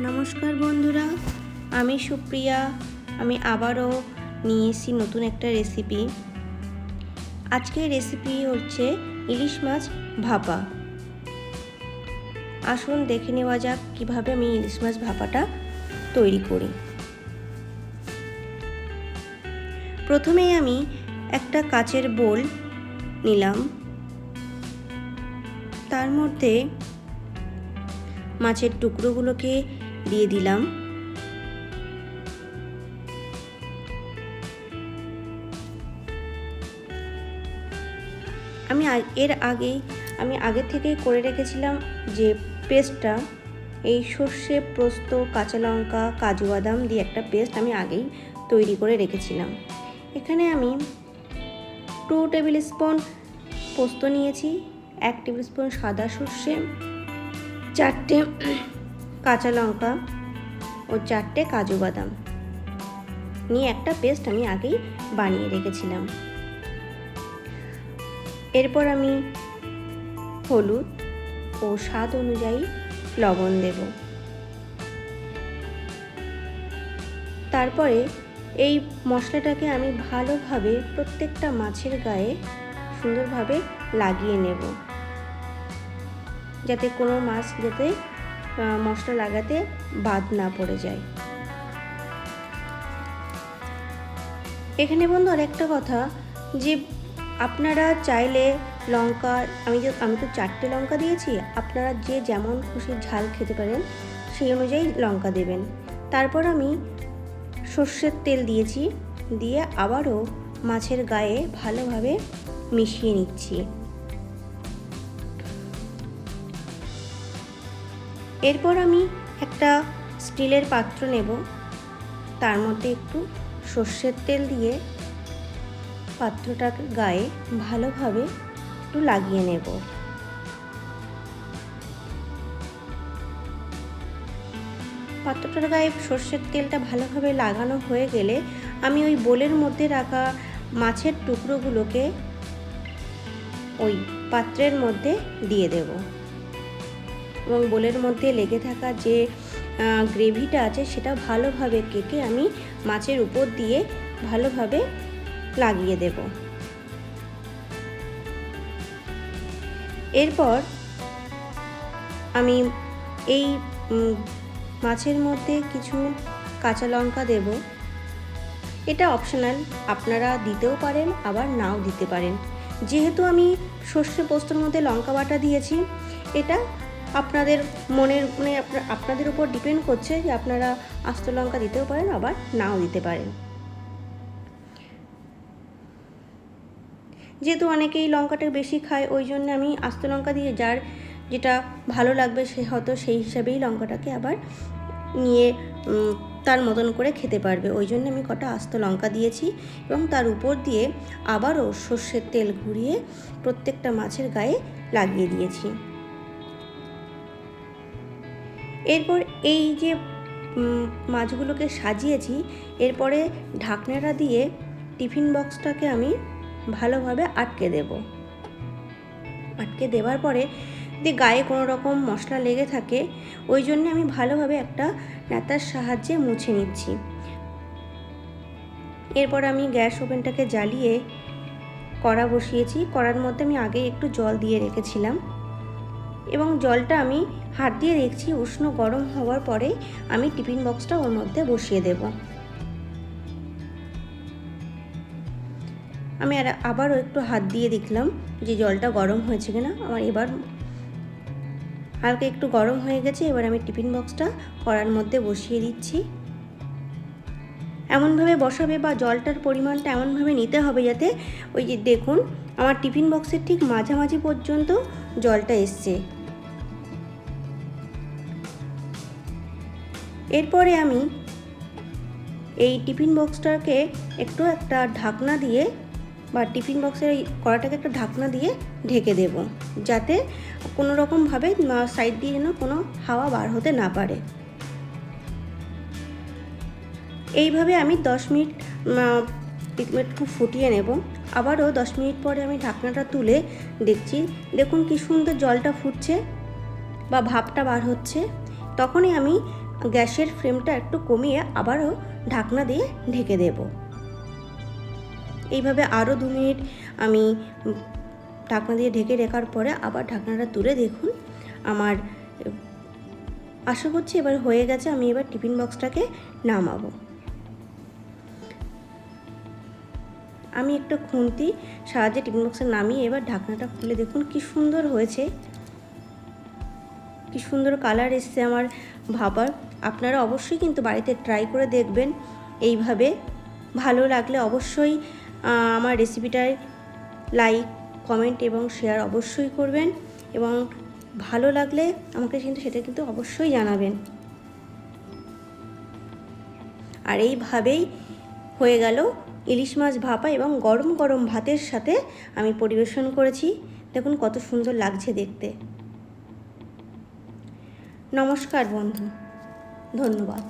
নমস্কার বন্ধুরা, আমি সুপ্রিয়া। আমি আবারও নিয়ে এসেছি নতুন একটা রেসিপি আজকের রেসিপি হচ্ছে ইলিশ মাছ ভাপা। আসুন দেখে নেওয়া যাক কীভাবে আমি ইলিশ মাছ ভাপাটা তৈরি করি। প্রথমেই আমি একটা কাচের বোল নিলাম। তার মধ্যে মাছের টুকরোগুলোকে দিয়ে দিলাম। আমি এর আগেই আমি আগে থেকেই করে রেখেছিলাম যে পেস্টটা, এই সর্ষে পোস্ত, কাঁচা লঙ্কা, কাজু বাদাম দিয়ে একটা পেস্ট আমি আগেই তৈরি করে রেখেছিলাম। এখানে আমি টু টেবিল স্পুন পোস্ত নিয়েছি, এক টেবিল স্পুন সাদা সর্ষে, চারটে কাঁচা লঙ্কা ও চারটে কাজু বাদাম। নিয়ে একটা পেস্ট আমি আগেই বানিয়ে রেখেছিলাম। এরপর আমি হলুদ ও স্বাদ অনুযায়ী লবণ দেব। তারপরে এই মশলাটাকে আমি ভালোভাবে প্রত্যেকটা মাছের গায়ে সুন্দরভাবে লাগিয়ে নেব। যাতে কোনো মাছ যাতে মশলা লাগাতে বাদ না পড়ে যায়। এখানে বন্ধু আরেকটা কথা যে আপনারা চাইলে লঙ্কা, আমি যে, আমি তো চারটে লঙ্কা দিয়েছি, আপনারা যে যেমন খুশি ঝাল খেতে পারেন, সেই অনুযায়ী লঙ্কা দেবেন। তারপর আমি সর্ষের তেল দিয়েছি, দিয়ে আবারও মাছের গায়ে ভালোভাবে মিশিয়ে নিচ্ছি। এরপর আমি একটা স্টিলের পাত্র নেব। তার মধ্যে একটু সর্ষের তেল দিয়ে পাত্রটাকে গায়ে ভালোভাবে একটু লাগিয়ে নেব। পাত্রটার গায়ে সর্ষের তেলটা ভালোভাবে লাগানো হয়ে গেলে আমি ওই বোলের মধ্যে রাখা মাছের টুকরোগুলোকে ওই পাত্রের মধ্যে দিয়ে দেব। এবং বোলের মধ্যে লেগে থাকা যে গ্রেভিটা আছে সেটা ভালোভাবে কেটে আমি মাছের উপর দিয়ে ভালোভাবে লাগিয়ে দেব। এরপর আমি এই মাছের মধ্যে কিছু কাঁচা লঙ্কা দেব। এটা অপশনাল, আপনারা দিতেও পারেন, আবার নাও দিতে পারেন। যেহেতু আমি সর্ষে পোস্তর মধ্যে লঙ্কা বাটা দিয়েছি, এটা আপনাদের মনের মানে আপনাদের উপর ডিপেন্ড করছে যে আপনারা আস্ত লঙ্কা দিতেও পারেন, আবার নাও দিতে পারেন। যেহেতু অনেকেই লঙ্কাটা বেশি খায়, ওই জন্য আমি আস্ত লঙ্কা দিয়ে যার যেটা ভালো লাগবে সে হয়তো সেই হিসাবেই লঙ্কাটাকে আবার নিয়ে তার মতন করে খেতে পারবে। ওই জন্য আমি কটা আস্ত লঙ্কা দিয়েছি এবং তার উপর দিয়ে আবারও সর্ষের তেল ঘুরিয়ে প্রত্যেকটা মাছের গায়ে লাগিয়ে দিয়েছি। এরপর এই যে মাছগুলোকে সাজিয়েছি, এরপরে ঢাকনাটা দিয়ে টিফিন বক্সটাকে আমি ভালোভাবে আটকে দেব। আটকে দেওয়ার পরে যদি গায়ে কোনো রকম মশলা লেগে থাকে, ওই জন্য আমি ভালোভাবে একটা নেতার সাহায্যে মুছে নিচ্ছি। এরপর আমি গ্যাস ওভেনটাকে জ্বালিয়ে কড়া বসিয়েছি। কড়ার মধ্যে আমি আগে একটু জল দিয়ে রেখেছিলাম। এবং জলটা আমি হাত দিয়ে দেখছি উষ্ণ গরম হওয়ার পরে আমি টিফিন বক্সটা ওর মধ্যে বসিয়ে দেব। আমি আর আবারও একটু হাত দিয়ে দেখলাম যে জলটা গরম হয়েছে কিনা। আমার এবার হালকা একটু গরম হয়ে গেছে, এবার আমি টিফিন বক্সটা কড়ার মধ্যে বসিয়ে দিচ্ছি। এমনভাবে বসাবে বা জলটার পরিমাণটা এমনভাবে নিতে হবে যাতে ওই যে দেখুন, আমার টিফিন বক্সের ঠিক মাঝামাঝি পর্যন্ত জলটা এসছে। এরপরে আমি এই টিফিন বক্সটাকে একটু একটা ঢাকনা দিয়ে বা টিফিন বক্সের এই কড়াটাকে একটা ঢাকনা দিয়ে ঢেকে দেব, যাতে কোনো রকমভাবে সাইড দিয়ে যেন কোনো হাওয়া বার হতে না পারে। এইভাবে আমি দশ মিনিট একটু ফুটিয়ে নেব। আবারও দশ মিনিট পরে আমি ঢাকনাটা তুলে দেখছি, দেখুন কি সুন্দর জলটা ফুটছে বা ভাপটা বার হচ্ছে। তখনই আমি গ্যাসের ফ্লেমটা একটু কমিয়ে আবারও ঢাকনা দিয়ে ঢেকে দেব। এইভাবে আরও দু মিনিট আমি ঢাকনা দিয়ে ঢেকে রাখার পরে আবার ঢাকনাটা তুলে দেখুন। আমার, আশা করছি এবার হয়ে গেছে, আমি এবার টিফিন বক্সটাকে নামাবো। আমি একটা খুন্তি সাহায্যে টিফিন বক্সে নামিয়ে এবার ঢাকনাটা খুলে দেখুন, কি সুন্দর হয়েছে। কি সুন্দর কালার এসছে আমার ভাবার। আপনারা অবশ্যই কিন্তু বাড়িতে ট্রাই করে দেখবেন। এইভাবে ভালো লাগলে অবশ্যই আমার রেসিপিটায় লাইক কমেন্ট এবং শেয়ার অবশ্যই করবেন এবং ভালো লাগলে আমাকে কিন্তু সেটা কিন্তু অবশ্যই জানাবেন। আর এইভাবেই হয়ে গেল ইলিশ মাছ ভাপা এবং গরম গরম ভাতের সাথে আমি পরিবেশন করেছি। দেখুন কত সুন্দর লাগছে দেখতে। নমস্কার বন্ধু। ধন্যবাদ।